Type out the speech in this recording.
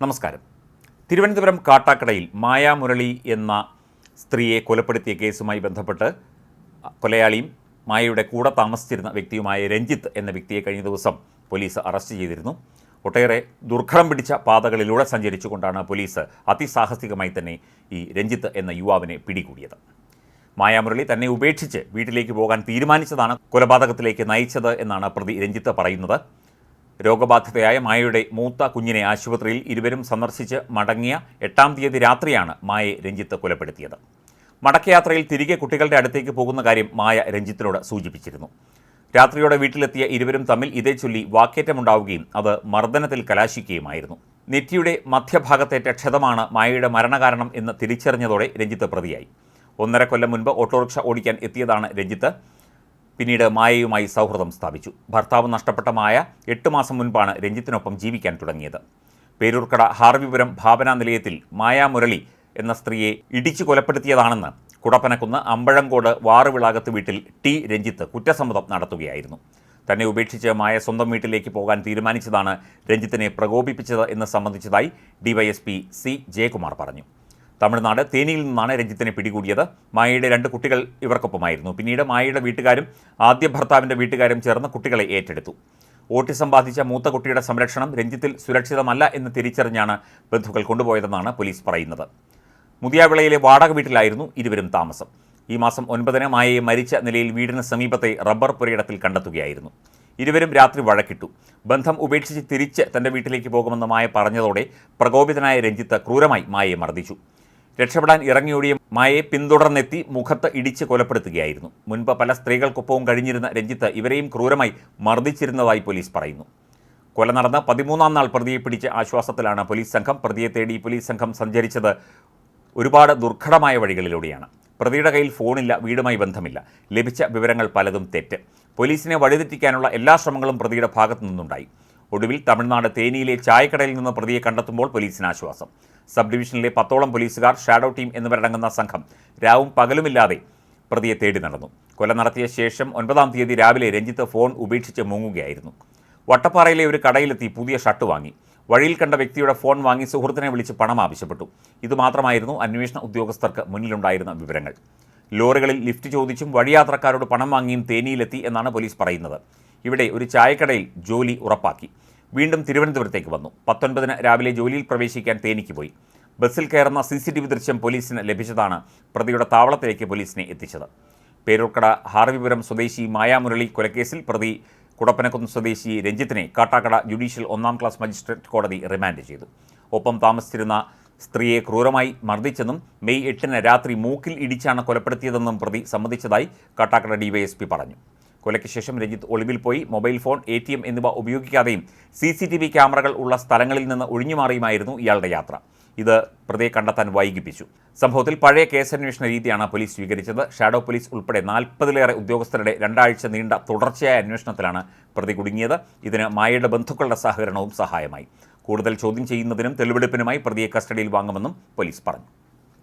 നമസ്കാരം. തിരുവനന്തപുരം കാട്ടാക്കടയിൽ മായാമുരളി എന്ന സ്ത്രീയെ കൊലപ്പെടുത്തിയ കേസുമായി ബന്ധപ്പെട്ട് കൊലയാളിയും മായയുടെ കൂടെ താമസിച്ചിരുന്ന വ്യക്തിയുമായ രഞ്ജിത്ത് എന്ന വ്യക്തിയെ കഴിഞ്ഞ ദിവസം പോലീസ് അറസ്റ്റ് ചെയ്തിരുന്നു. ഒട്ടേറെ ദുർഘടം പിടിച്ച പാതകളിലൂടെ സഞ്ചരിച്ചുകൊണ്ടാണ് പോലീസ് അതിസാഹസികമായി തന്നെ ഈ രഞ്ജിത്ത് എന്ന യുവാവിനെ പിടികൂടിയത്. മായാമുരളി തന്നെ ഉപേക്ഷിച്ച് വീട്ടിലേക്ക് പോകാൻ തീരുമാനിച്ചതാണ് കൊലപാതകത്തിലേക്ക് നയിച്ചത് എന്നാണ് പ്രതി രഞ്ജിത്ത് പറയുന്നത്. രോഗബാധിതയായ മായയുടെ മൂത്ത കുഞ്ഞിനെ ആശുപത്രിയിൽ ഇരുവരും സന്ദർശിച്ച് മടങ്ങിയ എട്ടാം തീയതി രാത്രിയാണ് മായയെ രഞ്ജിത്ത് കൊലപ്പെടുത്തിയത്. മടക്കയാത്രയിൽ തിരികെ കുട്ടികളുടെ അടുത്തേക്ക് പോകുന്ന കാര്യം മായ രഞ്ജിത്തിനോട് സൂചിപ്പിച്ചിരുന്നു. രാത്രിയോടെ വീട്ടിലെത്തിയ ഇരുവരും തമ്മിൽ ഇതേ ചൊല്ലി വാക്കേറ്റമുണ്ടാവുകയും അത് മർദ്ദനത്തിൽ കലാശിക്കുകയുമായിരുന്നു. നെറ്റിയുടെ മധ്യഭാഗത്തേറ്റ ക്ഷതമാണ് മായയുടെ മരണകാരണം എന്ന് തിരിച്ചറിഞ്ഞതോടെ രഞ്ജിത്ത് പ്രതിയായി. ഒന്നര കൊല്ലം മുൻപ് ഓട്ടോറിക്ഷ ഓടിക്കാൻ എത്തിയതാണ് രഞ്ജിത്ത്. പിന്നീട് മായയുമായി സൗഹൃദം സ്ഥാപിച്ചു. ഭർത്താവ് നഷ്ടപ്പെട്ട മായ എട്ട് മാസം മുൻപാണ് രഞ്ജിത്തിനൊപ്പം ജീവിക്കാൻ തുടങ്ങിയത്. പേരൂർക്കട ഹാർവിപുരം ഭാവനാ നിലയത്തിൽ മായാ മുരളി എന്ന സ്ത്രീയെ ഇടിച്ചു കൊലപ്പെടുത്തിയതാണെന്ന് കുടപ്പനക്കുന്ന് അമ്പഴങ്കോട് വാറുവിളാകത്ത് വീട്ടിൽ ടി രഞ്ജിത്ത് കുറ്റസമ്മതം നടത്തുകയായിരുന്നു. തന്നെ ഉപേക്ഷിച്ച് മായ സ്വന്തം വീട്ടിലേക്ക് പോകാൻ തീരുമാനിച്ചതാണ് രഞ്ജിത്തിനെ പ്രകോപിപ്പിച്ചത് എന്ന് സംബന്ധിച്ചതായി ഡിവൈഎസ്പി സി ജയകുമാർ പറഞ്ഞു. തമിഴ്നാട് തേനിയിൽ നിന്നാണ് രഞ്ജിത്തിനെ പിടികൂടിയത്. മായയുടെ രണ്ട് കുട്ടികൾ ഇവർക്കൊപ്പമായിരുന്നു. പിന്നീട് മായയുടെ വീട്ടുകാരും ആദ്യ ഭർത്താവിന്റെ വീട്ടുകാരും ചേർന്ന് കുട്ടികളെ ഏറ്റെടുത്തു. ഓട്ടിസം ബാധിച്ച മൂത്ത കുട്ടിയുടെ സംരക്ഷണം രഞ്ജിത്തിൽ സുരക്ഷിതമല്ല എന്ന് തിരിച്ചറിഞ്ഞാണ് ബന്ധുക്കൾ കൊണ്ടുപോയതെന്നാണ് പോലീസ് പറയുന്നത്. മുതിയാവിളയിലെ വാടക വീട്ടിലായിരുന്നു ഇരുവരും താമസം. ഈ മാസം ഒൻപതിന് മായയെ മരിച്ച നിലയിൽ വീടിന് സമീപത്തെ റബ്ബർ പുരയിടത്തിൽ കണ്ടെത്തുകയായിരുന്നു. ഇരുവരും രാത്രി വഴക്കിട്ടു. ബന്ധം ഉപേക്ഷിച്ച് തിരിച്ച് തന്റെ വീട്ടിലേക്ക് പോകുമെന്ന് മായ പറഞ്ഞതോടെ പ്രകോപിതനായ രഞ്ജിത്ത് ക്രൂരമായി മായയെ മർദ്ദിച്ചു. രക്ഷപ്പെടാൻ ഇറങ്ങിയോടിയ മായയെ പിന്തുടർന്നെത്തി മുഖത്ത് ഇടിച്ച് കൊലപ്പെടുത്തുകയായിരുന്നു. മുൻപ് പല സ്ത്രീകൾക്കൊപ്പവും കഴിഞ്ഞിരുന്ന രഞ്ജിത്ത് ഇവരെയും ക്രൂരമായി മർദ്ദിച്ചിരുന്നതായി പോലീസ് പറയുന്നു. കൊല നടന്ന പതിമൂന്നാം നാൾ പ്രതിയെ പിടിച്ച ആശ്വാസത്തിലാണ് പോലീസ് സംഘം. പ്രതിയെ തേടി പോലീസ് സംഘം സഞ്ചരിച്ചത് ഒരുപാട് ദുർഘടമായ വഴികളിലൂടെയാണ്. പ്രതിയുടെ കയ്യിൽ ഫോണില്ല വീടുമായി ബന്ധമില്ല. ലഭിച്ച വിവരങ്ങൾ പലതും തെറ്റ്. പോലീസിനെ വഴിതെറ്റിക്കാനുള്ള എല്ലാ ശ്രമങ്ങളും പ്രതിയുടെ ഭാഗത്തു നിന്നുണ്ടായി ഒടുവിൽ തമിഴ്നാട് തേനിയിലെ ചായക്കടയിൽ നിന്ന് പ്രതിയെ കണ്ടെത്തുമ്പോൾ പോലീസിന് ആശ്വാസം. സബ് ഡിവിഷനിലെ പത്തോളം പോലീസുകാർ ഷാഡോ ടീം എന്നിവരടങ്ങുന്ന സംഘം രാവും പകലുമില്ലാതെ പ്രതിയെ തേടി നടന്നു. കൊല നടത്തിയ ശേഷം ഒൻപതാം തീയതി രാവിലെ രഞ്ജിത്ത് ഫോൺ ഉപേക്ഷിച്ച് മുങ്ങുകയായിരുന്നു. വട്ടപ്പാറയിലെ ഒരു കടയിലെത്തി പുതിയ ഷർട്ട് വാങ്ങി. വഴിയിൽ കണ്ട വ്യക്തിയുടെ ഫോൺ വാങ്ങി സുഹൃത്തിനെ വിളിച്ച് പണം ആവശ്യപ്പെട്ടു. ഇതുമാത്രമായിരുന്നു അന്വേഷണ ഉദ്യോഗസ്ഥർക്ക് മുന്നിലുണ്ടായിരുന്ന വിവരങ്ങൾ. ലോറികളിൽ ലിഫ്റ്റ് ചോദിച്ചും വഴിയാത്രക്കാരോട് പണം വാങ്ങിയും തേനിയിലെത്തി എന്നാണ് പോലീസ് പറയുന്നത്. ഇവിടെ ഒരു ചായക്കടയിൽ ജോലി ഉറപ്പാക്കി. വീണ്ടും തിരുവനന്തപുരത്തേക്ക് വന്നു. പത്തൊൻപതിന് രാവിലെ ജോലിയിൽ പ്രവേശിക്കാൻ തേനിക്ക് പോയി. ബസ്സിൽ കയറുന്ന സി സി ടി വി ദൃശ്യം പോലീസിന് ലഭിച്ചതാണ് പ്രതിയുടെ താവളത്തിലേക്ക് പോലീസിനെ എത്തിച്ചത്. പേരൂർക്കട ഹാർവിപുരം സ്വദേശി മായാമുരളി കൊലക്കേസിൽ പ്രതി കുടപ്പനക്കുന്ന് സ്വദേശി രഞ്ജിത്തിനെ കാട്ടാക്കട ജുഡീഷ്യൽ ഒന്നാം ക്ലാസ് മജിസ്ട്രേറ്റ് കോടതി റിമാൻഡ് ചെയ്തു. ഒപ്പം താമസിച്ചിരുന്ന സ്ത്രീയെ ക്രൂരമായി മർദ്ദിച്ചെന്നും മെയ് എട്ടിന് രാത്രി മൂക്കിൽ ഇടിച്ചാണ് കൊലപ്പെടുത്തിയതെന്നും പ്രതി സമ്മതിച്ചതായി കാട്ടാക്കട ഡിവൈഎസ്പി പറഞ്ഞു. കൊലയ്ക്ക് ശേഷം രഞ്ജിത്ത് ഒളിവിൽ പോയി mobile phone A T M എന്നിവ ഉപയോഗിക്കാതെയും സി സി ടി വി ക്യാമറകൾ ഉള്ള സ്ഥലങ്ങളിൽ നിന്ന് ഒഴിഞ്ഞുമാറിയുമായിരുന്നു ഇയാളുടെ യാത്ര. ഇത് പ്രതിയെ കണ്ടെത്താൻ വൈകിപ്പിച്ചു. സംഭവത്തിൽ പഴയ കേസന്വേഷണ രീതിയാണ് പോലീസ് സ്വീകരിച്ചത്. ഷാഡോ പോലീസ് ഉൾപ്പെടെ നാൽപ്പതിലേറെ ഉദ്യോഗസ്ഥരുടെ രണ്ടാഴ്ച നീണ്ട തുടർച്ചയായ അന്വേഷണത്തിലാണ് പ്രതി കുടുങ്ങിയത്. ഇതിന് മായയുടെ ബന്ധുക്കളുടെ സഹകരണവും സഹായമായി. കൂടുതൽ ചോദ്യം ചെയ്യുന്നതിനും തെളിവെടുപ്പിനുമായി പ്രതിയെ കസ്റ്റഡിയിൽ വാങ്ങുമെന്നും പോലീസ് പറഞ്ഞു.